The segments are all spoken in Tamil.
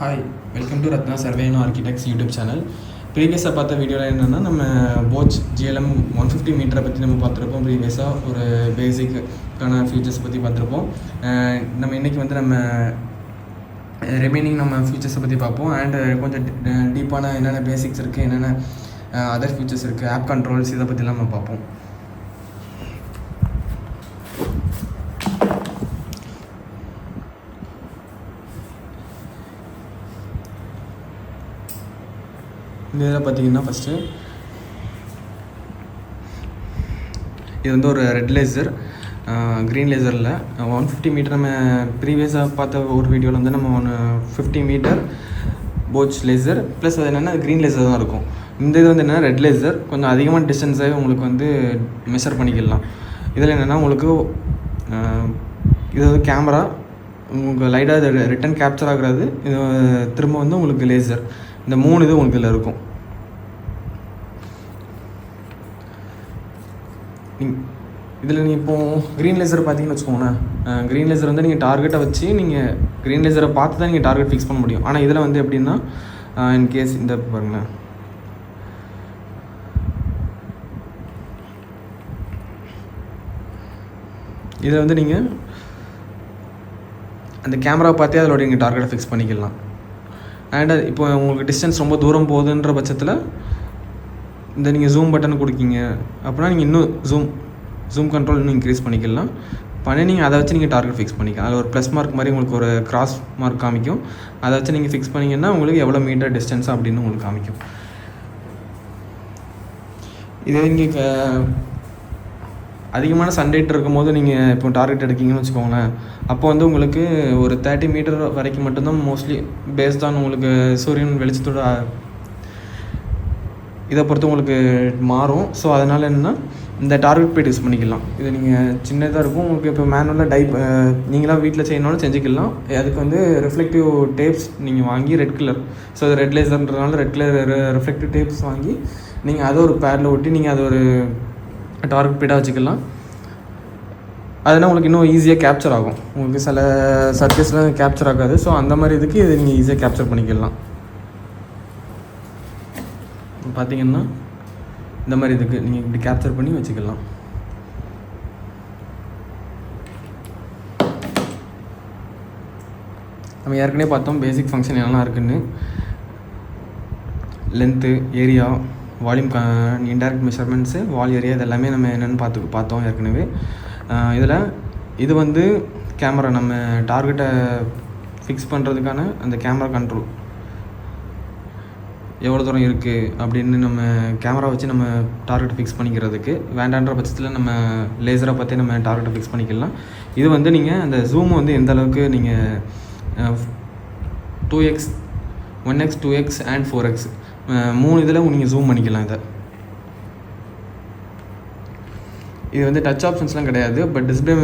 ஹாய் வெல்கம் டு ரத்னா சர்வேனோ ஆர்கிடெக்ட்ஸ் யூடியூப் சேனல் ப்ரீவியஸாக பார்த்த வீடியோவில் என்னென்னா நம்ம போச் ஜிஎல்எம் ஒன் ஃபிஃப்டி மீட்டரை பற்றி நம்ம பார்த்துருப்போம். ப்ரீவியஸாக ஒரு பேசிக்கான ஃபீச்சர்ஸ் பற்றி பார்த்துருப்போம். நம்ம இன்றைக்கி வந்து நம்ம ரிமைனிங் நம்ம ஃபீச்சர்ஸை பற்றி பார்ப்போம். அண்ட் கொஞ்சம் டீப்பான என்னென்ன பேசிக்ஸ் இருக்குது என்னென்ன அதர் ஃபீச்சர்ஸ் இருக்குது ஆப் கண்ட்ரோல்ஸ் இதை பற்றிலாம் நம்ம பார்ப்போம். இந்த இதில் பார்த்தீங்கன்னா ஃபஸ்ட்டு இது வந்து ஒரு ரெட் லேசர் க்ரீன் லேசரில் ஒன் ஃபிஃப்டி மீட்டர் நம்ம ப்ரீவியஸாக பார்த்த ஒரு வீடியோவில் வந்து நம்ம ஒன்று fifty meter Bosch laser plus அது என்னென்னா க்ரீன் லேசர் தான் இருக்கும். இந்த இது வந்து என்னென்னா ரெட் லேசர் கொஞ்சம் அதிகமான டிஸ்டன்ஸாகவே உங்களுக்கு வந்து மெஷர் பண்ணிக்கலாம். இதில் என்னென்னா உங்களுக்கு இது வந்து கேமரா உங்களுக்கு லைட்டாக ரிட்டன் கேப்சர் ஆகுறது இது திரும்ப வந்து உங்களுக்கு லேசர் இந்த மூணு இது உங்களுக்கு இதில் இருக்கும். இதில் நீங்கள் இப்போது க்ரீன் லேசர் பார்த்தீங்கன்னு வச்சுக்கோங்களேன். க்ரீன் லேசர் வந்து நீங்கள் டார்கெட்டை வச்சு நீங்கள் க்ரீன் லேசரை பார்த்து தான் நீங்கள் டார்கெட் ஃபிக்ஸ் பண்ண முடியும். ஆனால் இதில் வந்து எப்படின்னா இன் கேஸ் இந்த பாருங்களேன். இதில் வந்து நீங்கள் அந்த கேமரா பார்த்தே அதோட நீங்கள் டார்கெட்டை ஃபிக்ஸ் பண்ணிக்கலாம். அண்ட் இப்போ உங்களுக்கு டிஸ்டன்ஸ் ரொம்ப தூரம் போகுதுன்ற பட்சத்தில் இந்த நீங்கள் ஜூம் பட்டன் கொடுக்கீங்க அப்படின்னா நீங்கள் இன்னும் ஜூம் ஜூம் கண்ட்ரோல் இன்னும் இன்க்ரீஸ் பண்ணிக்கலாம். பண்ணி நீங்கள் அதை வச்சு நீங்கள் டார்கெட் ஃபிக்ஸ் பண்ணிக்கலாம். அதில் ஒரு ப்ளஸ் மார்க் மாதிரி உங்களுக்கு ஒரு கிராஸ் மார்க் காமிக்கும். அதை வச்சு நீங்கள் ஃபிக்ஸ் பண்ணிங்கன்னா உங்களுக்கு எவ்வளோ மீட்டர் டிஸ்டன்ஸ் அப்படின்னு உங்களுக்கு காமிக்கும். இதே நீங்கள் அதிகமான சன்லைட் இருக்கும்போது நீங்கள் இப்போ டார்கெட் எடுக்கீங்கன்னு வச்சுக்கோங்களேன். அப்போ வந்து உங்களுக்கு ஒரு தேர்ட்டி மீட்டர் வரைக்கும் மட்டும்தான் மோஸ்ட்லி பேஸ்ட் ஆன் உங்களுக்கு சூரியன் வெளிச்சத்தோட இதை பொறுத்து உங்களுக்கு மாறும். ஸோ அதனால் என்னென்னா இந்த டார்கெட் பேட் யூஸ் பண்ணிக்கலாம். இது நீங்கள் சின்னதாக இருக்கும். உங்களுக்கு இப்போ மேனுவலாக டைப் நீங்களாம் வீட்டில் செய்யணும்னு செஞ்சுக்கலாம். அதுக்கு வந்து ரிஃப்ளெக்டிவ் டேப்ஸ் நீங்கள் வாங்கி ரெட் கலர் ஸோ அது ரெட் லேசர்ன்றதுனால ரெட் கலர் ரிஃப்ளெக்டிவ் டேப்ஸ் வாங்கி நீங்கள் அதை ஒரு பேரில் ஒட்டி நீங்கள் அதை ஒரு டார்கெட் பேட்டாக வச்சுக்கலாம். அதுனா உங்களுக்கு இன்னும் ஈஸியாக கேப்சர் ஆகும். உங்களுக்கு சில சர்ஃபேஸ்லாம் கேப்சர் ஆகாது. ஸோ அந்த மாதிரி இதுக்கு இது நீங்கள் ஈஸியாக கேப்சர் பண்ணிக்கலாம். பார்த்தீங்கன்னா இந்த மாதிரி இதுக்கு நீங்கள் இப்படி கேப்சர் பண்ணி வச்சுக்கலாம். நம்ம ஏற்கனவே பார்த்தோம் பேசிக் ஃபங்க்ஷன் என்னெல்லாம் இருக்குன்னு. லென்த்து ஏரியா வால்யூம் க இன்டைரக்ட் மெஷர்மெண்ட்ஸு வால் ஏரியா இது எல்லாமே நம்ம என்னென்னு பார்த்து பார்த்தோம் ஏற்கனவே. இதில் இது வந்து கேமரா நம்ம டார்கெட்டை ஃபிக்ஸ் பண்ணுறதுக்கான அந்த கேமரா கண்ட்ரோல் எவ்வளோ தூரம் இருக்குது அப்படின்னு நம்ம கேமரா வச்சு நம்ம டார்கெட் ஃபிக்ஸ் பண்ணிக்கிறதுக்கு வேண்டான்ற பட்சத்தில் நம்ம லேசரை பார்த்தே நம்ம டார்கெட்டை ஃபிக்ஸ் பண்ணிக்கலாம். இது வந்து நீங்கள் அந்த ஜூம் வந்து எந்த அளவுக்கு நீங்கள் two x one x two x and four x மூணு இதில் நீங்கள் ஜூம் பண்ணிக்கலாம் இதை. இது வந்து டச் ஆப்ஷன்ஸ்லாம் கிடையாது பட் டிஸ்பிளே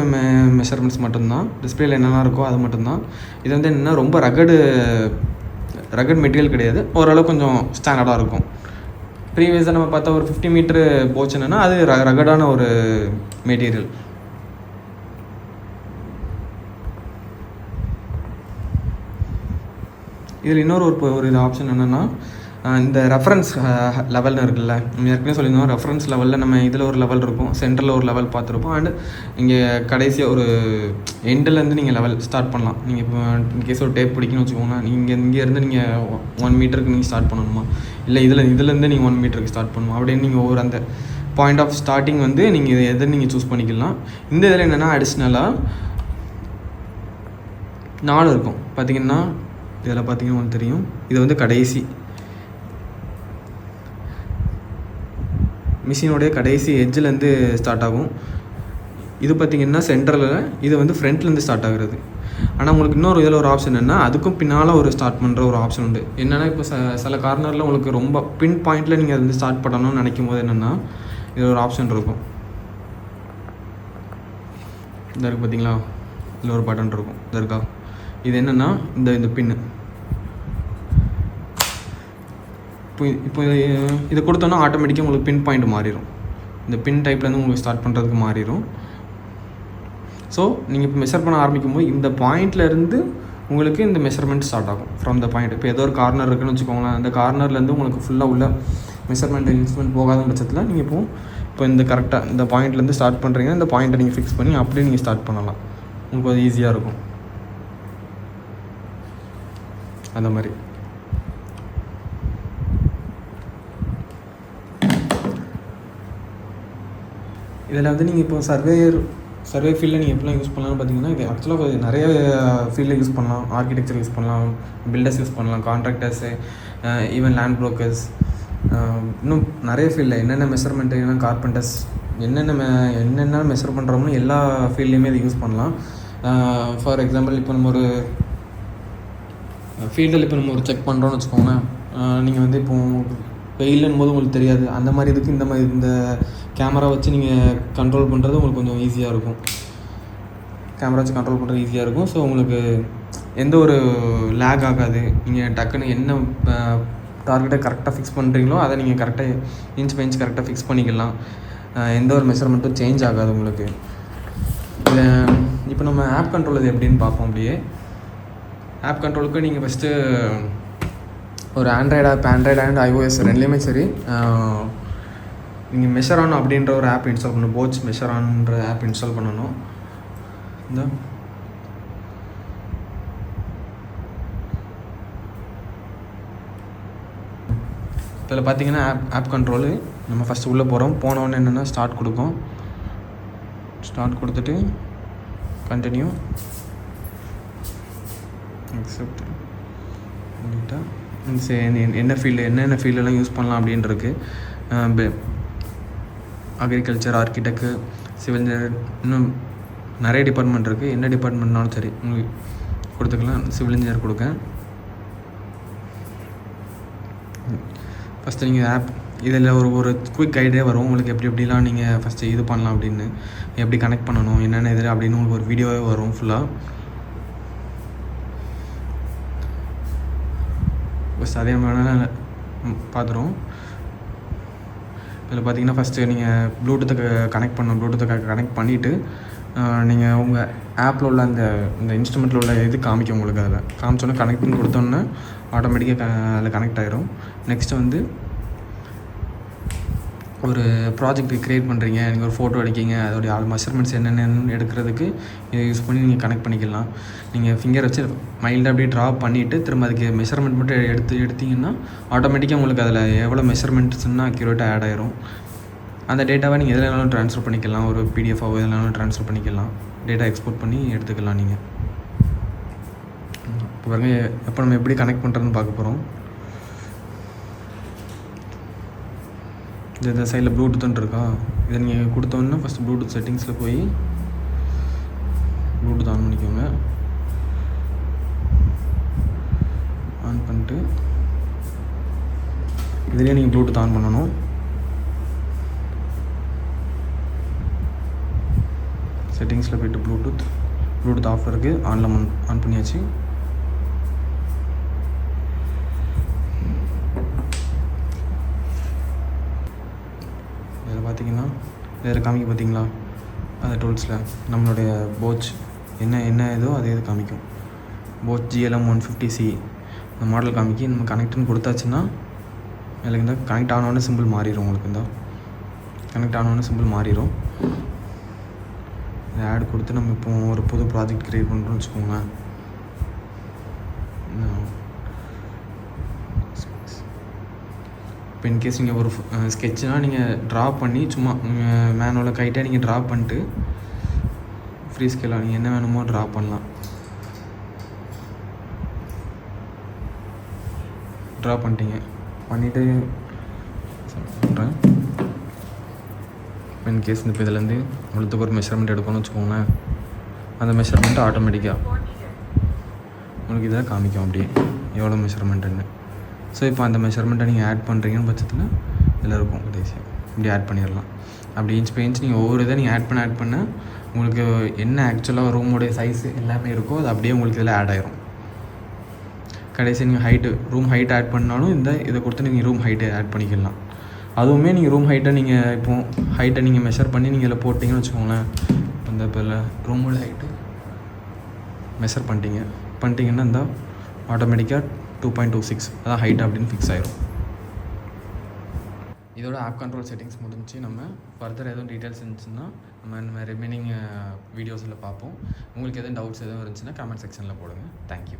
மெஷர்மெண்ட்ஸ் மட்டும்தான். டிஸ்பிளேல என்னென்ன இருக்கோ அது மட்டும்தான். இது வந்து என்னென்னா ரொம்ப ரகடு ரகட் மெட்டீரியல் கிடையாது. ஓரளவு கொஞ்சம் ஸ்டாண்டர்டாக இருக்கும். ப்ரீவியஸாக நம்ம பார்த்தா ஒரு ஃபிஃப்டி மீட்ரு போச்சு அது ர ரகடான ஒரு மெட்டீரியல் இதில் இன்னொரு ஒரு ஒரு இது ஆப்ஷன் என்னென்னா இந்த ரெஃபரன்ஸ் லெவல்னு இருக்குல்ல ஏற்கனவே சொல்லியிருந்தோம் ரெஃபரன்ஸ் லெவலில் நம்ம இதில் ஒரு லெவல் இருக்கும் சென்டரில் ஒரு லெவல் பார்த்துருப்போம். அண்டு இங்கே கடைசியாக ஒரு எண்டுலேருந்து நீங்கள் லெவல் ஸ்டார்ட் பண்ணலாம். நீங்கள் இப்போ இன்கேஸ் ஒரு டேப் பிடிக்கணும்னு வச்சுக்கோங்களேன் நீங்கள் இங்கேருந்து நீங்கள் ஒன் மீட்டருக்கு நீங்கள் ஸ்டார்ட் பண்ணணுமா? இல்லை இதில் இதுலேருந்து நீங்கள் ஒன் மீட்டருக்கு ஸ்டார்ட் பண்ணணும்? அப்படின்னு நீங்கள் ஒவ்வொரு அந்த பாயிண்ட் ஆஃப் ஸ்டார்டிங் வந்து நீங்கள் இதை எதை நீங்கள் சூஸ் பண்ணிக்கலாம். இந்த இதில் என்னென்னா அடிஷ்னலாக நாலு இருக்கும். பார்த்தீங்கன்னா இதில் பார்த்தீங்கன்னா உங்களுக்கு தெரியும். இது வந்து கடைசி. மிஷினோடைய கடைசி எஜ்ஜிலேருந்து ஸ்டார்ட் ஆகும். இது பார்த்திங்கன்னா சென்டரில் இது வந்து ஃப்ரண்ட்லேருந்து ஸ்டார்ட் ஆகுறது. ஆனால் உங்களுக்கு இன்னொரு இதில் ஒரு ஆப்ஷன் என்ன அதுக்கும் பின்னால் ஒரு ஸ்டார்ட் பண்ணுற ஒரு ஆப்ஷன் உண்டு. என்னென்னா இப்போ ச சில கார்னரில் உங்களுக்கு ரொம்ப பின் பாயிண்டில் நீங்கள் வந்து ஸ்டார்ட் பண்ணணும்னு நினைக்கும் போது என்னென்னா இது ஒரு ஆப்ஷன் இருக்கும். இந்த இருக்குது பார்த்தீங்களா இதில் ஒரு பட்டன் இருக்கும். இந்த இருக்கா? இது என்னென்னா இந்த இந்த பின்னு இப்போ இப்போ இதை கொடுத்தோன்னா ஆட்டோமேட்டிக்காக உங்களுக்கு பின் பாயிண்ட் மாறிடும் இந்த பின் டைப்லேருந்து உங்களுக்கு ஸ்டார்ட் பண்ணுறதுக்கு மாறிடும் ஸோ நீங்கள் இப்போ மெஷர் பண்ண ஆரம்பிக்கும் போது இந்த பாயிண்ட்லேருந்து உங்களுக்கு இந்த மெஷர்மெண்ட் ஸ்டார்ட் ஆகும். ஃப்ரம் த பாயிண்ட் இப்போ ஏதோ ஒரு கார்னர் இருக்குன்னு வச்சுக்கோங்களேன். அந்த கார்னர்லேருந்து உங்களுக்கு ஃபுல்லாக உள்ள மெஷர்மெண்ட் இன்ஸ்ட்ருமெண்ட் போகாத பட்சத்தில் நீங்கள் இப்போ இப்போ இந்த கரெக்டாக இந்த பாயிண்ட்லேருந்து ஸ்டார்ட் பண்ணுறீங்கன்னா இந்த பாயிண்ட்டை நீங்கள் ஃபிக்ஸ் பண்ணி அப்படியே நீங்கள் ஸ்டார்ட் பண்ணலாம். உங்களுக்கு அது ஈஸியாக இருக்கும். அந்த மாதிரி. இதில் வந்து நீங்கள் இப்போ சர்வேயர் சர்வே ஃபீல்டில் நீங்கள் எப்படிலாம் யூஸ் பண்ணலாம்னு பார்த்தீங்கன்னா இது ஆக்சுவலாக நிறைய ஃபீல்டில் யூஸ் பண்ணலாம். ஆர்கிடெக்சர் யூஸ் பண்ணலாம். பில்டர்ஸ் யூஸ் பண்ணலாம். கான்ட்ராக்டர்ஸு ஈவன் லேண்ட் ப்ரோக்கர்ஸ் இன்னும் நிறைய ஃபீல்டில் என்னென்ன மெஷர்மெண்ட்டு என்னென்ன கார்பெண்டர்ஸ் என்னென்ன மெ என்னென்ன மெஷர் பண்ணுறோமோ எல்லா ஃபீல்ட்லேயுமே இது யூஸ் பண்ணலாம். ஃபார் எக்ஸாம்பிள் இப்போ நம்ம ஒரு ஃபீல்டில் இப்போ நம்ம ஒரு செக் பண்ணுறோன்னு வச்சுக்கோங்களேன். நீங்கள் வந்து இப்போ வெயிலுன்னு போது உங்களுக்கு தெரியாது. அந்த மாதிரி இதுக்கு இந்த மாதிரி இந்த கேமரா வச்சு நீங்கள் கண்ட்ரோல் பண்ணுறது உங்களுக்கு கொஞ்சம் ஈஸியாக இருக்கும். கேமரா வச்சு கண்ட்ரோல் பண்ணுறது ஈஸியாக இருக்கும். ஸோ உங்களுக்கு எந்த ஒரு லேக் ஆகாது. நீங்கள் டக்குன்னு என்ன டார்கெட்டை கரெக்டாக ஃபிக்ஸ் பண்ணுறீங்களோ அதை நீங்கள் கரெக்டாக இன்ச் பை இன்ச் கரெக்டாக ஃபிக்ஸ் பண்ணிக்கலாம். எந்த ஒரு மெஷர்மெண்ட்டும் சேஞ்ச் ஆகாது உங்களுக்கு. இப்போ நம்ம ஆப் கண்ட்ரோல் இது எப்படின்னு பார்ப்போம் அப்படியே. ஆப் கண்ட்ரோலுக்கு நீங்கள் ஃபஸ்ட்டு ஒரு android app android and iOS ரெண்டுலேயுமே சரி. நீங்கள் மெஷரான் அப்படின்ற ஒரு ஆப் இன்ஸ்டால் பண்ணணும். போட்ஸ் மெஷரான்ற ஆப் இன்ஸ்டால் பண்ணணும். இந்த இதில் பார்த்தீங்கன்னா ஆப் ஆப் கண்ட்ரோலு நம்ம ஃபஸ்ட்டு உள்ளே போகிறோம் போனவொடனே என்னென்னா ஸ்டார்ட் கொடுக்கும். ஸ்டார்ட் கொடுத்துட்டு கண்டினியூ அக்செப்ட் சரி என்ன ஃபீல்டு என்னென்ன ஃபீல்டெல்லாம் யூஸ் பண்ணலாம் அப்படின்னு அக்ரிகல்ச்சர் ஆர்கிடெக்ட் சிவில் இன்ஜினியர் இன்னும் நிறைய டிபார்ட்மெண்ட் இருக்குது என்ன டிபார்ட்மெண்ட்னாலும் சரி உங்களுக்கு கொடுத்துக்கலாம். சிவில் இன்ஜினியர் கொடுக்க ஃபஸ்ட்டு நீங்கள் ஆப் இதில் ஒரு ஒரு குயிக் கைடே வரும். உங்களுக்கு எப்படி எப்படிலாம் நீங்கள் ஃபஸ்ட்டு இது பண்ணலாம் அப்படின்னு எப்படி கனெக்ட் பண்ணணும் என்னென்ன இது அப்படின்னு உங்களுக்கு ஒரு வீடியோவே வரும் ஃபுல்லாக அதே மாதிரி பார்த்துருவோம். இதில் பார்த்தீங்கன்னா ஃபஸ்ட்டு நீங்கள் ப்ளூடூத்தை கனெக்ட் பண்ணணும். ப்ளூடூத்தை கனெக்ட் பண்ணிவிட்டு நீங்கள் உங்கள் ஆப்பில் உள்ள அந்த இந்த இன்ஸ்ட்ருமெண்ட்டில் உள்ள இது காமிக்கும் உங்களுக்கு அதில். காமிச்சோன்னே கனெக்ட் பண்ணி கொடுத்தோன்னே ஆட்டோமேட்டிக்காக அதில் கனெக்ட் ஆயிரும். நெக்ஸ்ட்டு வந்து ஒரு ப்ராஜெக்ட் க்ரியேட் பண்ணுறீங்க நீங்கள் ஒரு ஃபோட்டோ எடுக்கீங்க அதோடைய ஆள் மெஷர்மெண்ட்ஸ் என்னென்னு எடுக்கிறதுக்கு இதை யூஸ் பண்ணி நீங்கள் கனெக்ட் பண்ணிக்கலாம். நீங்கள் ஃபிங்கர் வச்சு மைல்டாக அப்படியே ட்ரா பண்ணிவிட்டு திரும்ப அதுக்கு மெஷர்மெண்ட் மட்டும் எடுத்து எடுத்தீங்கன்னா ஆட்டோமேட்டிக்காக உங்களுக்கு அதில் எவ்வளோ மெஷர்மெண்ட்ஸ்னால் அக்யூரேட்டாக ஆட் ஆயிரும். அந்த டேட்டாவை நீங்கள் எதில் வேணாலும் ட்ரான்ஸ்ஃபர் பண்ணிக்கலாம் ஒரு பிடிஎஃபாவோ எதில் வேணாலும் ட்ரான்ஸ்ஃபர் பண்ணிக்கலாம். டேட்டா எக்ஸ்போர்ட் பண்ணி எடுத்துக்கலாம் நீங்கள் இப்போ பாருங்கள் எப்போ நம்ம எப்படி கனெக்ட் பண்ணுறதுன்னு பார்க்க போகிறோம் இது இந்த சைடில் ப்ளூடூத்துன்னு இருக்கா? இதை நீங்கள் கொடுத்தோன்னே ஃபஸ்ட்டு ப்ளூடூத் செட்டிங்ஸில் போய் ப்ளூடூத் ஆன் பண்ணிக்கோங்க. ஆன் பண்ணிட்டு இதுலேயே நீங்கள் ப்ளூடூத் ஆன் பண்ணணும். செட்டிங்ஸில் போய்ட்டு ப்ளூடூத் ப்ளூடூத் ஆஃப் இருக்குது ஆனில் ஆன் ஆன் பண்ணியாச்சு. வேறு காமிக்க பார்த்தீங்களா அந்த டூல்ஸில் நம்மளுடைய போச் என்ன என்ன இதோ அதே இது காமிக்கும். Bosch GLM one fifty C அந்த மாடல் காமிக்கி நம்ம கனெக்ட்னு கொடுத்தாச்சுன்னா எனக்கு இந்த கனெக்ட் ஆனோடனே சிம்பிள் மாறிடும் உங்களுக்கு இந்த. கனெக்ட் ஆனோடனே சிம்பிள் மாறிடும் ஆட் கொடுத்து நம்ம இப்போ ஒரு புது ப்ராஜெக்ட் க்ரியேட் பண்ணுறோம்னு வச்சுக்கோங்களேன். இப்போ இன்கேஸ் நீங்கள் ஒரு ஸ்கெட்ச்னால் நீங்கள் ட்ரா பண்ணி சும்மா மேனுவலாக கைட்டாக நீங்கள் ட்ரா பண்ணிட்டு ஃப்ரீ ஸ்கேலாக நீங்கள் என்ன வேணுமோ ட்ரா பண்ணலாம். ட்ரா பண்ணிட்டீங்க. பண்ணிவிட்டு சொல்கிறேன் இன்கேஸ் இப்போ இதுலேருந்து இவ்வளோத்துக்கு ஒரு மெஷர்மெண்ட் எடுக்கணும்னு வச்சுக்கோங்களேன். அந்த மெஷர்மெண்ட்டு ஆட்டோமேட்டிக்காக உங்களுக்கு இதாக காமிக்கும் அப்படியே. எவ்வளோ மெஷர்மெண்ட்டுன்னு ஸோ இப்போ அந்த மெஷர்மெண்ட்டை நீங்கள் ஆட் பண்ணுறீங்கன்னு பட்சத்தில் இதில் இருக்கும் கடைசியாக இப்படி ஆட் பண்ணிடலாம். அப்படி இன்ச் பை இன்ச் நீங்கள் ஒவ்வொரு இதை நீங்கள் ஆட் பண்ண ஆட் பண்ண உங்களுக்கு என்ன ஆக்சுவலாக ரூமோடைய சைஸு எல்லாமே இருக்கோ அது அப்படியே உங்களுக்கு இதில் ஆட் ஆயிரும். கடைசி நீங்கள் ஹைட்டு ரூம் ஹைட் ஆட் பண்ணாலும் இந்த இதை கொடுத்து நீங்கள் ரூம் ஹைட்டை ஆட் பண்ணிக்கலாம். அதுவுமே நீங்கள் ரூம் ஹைட்டை நீங்கள் இப்போ ஹைட்டை நீங்கள் மெஷர் பண்ணி நீங்கள் இதில் போட்டிங்கன்னு வச்சுக்கோங்களேன். அந்த இப்போ இல்லை ரூமோட ஹைட்டு மெஷர் பண்ணிட்டீங்க. பண்ணிட்டீங்கன்னா இந்த ஆட்டோமேட்டிக்காக டூ பாயிண்ட் டூ சிக்ஸ் அதான் ஹைட் அப்படின்னு ஃபிக்ஸ் ஆயிரும். இதோட ஆப் கண்ட்ரோல் செட்டிங்ஸ் முடிஞ்சு நம்ம ஃபர்தர் எதுவும் டீட்டெயில்ஸ் இருந்துச்சுன்னா நம்ம நம்ம ரிமைனிங் வீடியோஸில் பார்ப்போம். உங்களுக்கு எதுவும் டவுட்ஸ் எதுவும் இருந்துச்சுன்னா கமெண்ட் செக்ஷனில் போடுங்க. தேங்க்யூ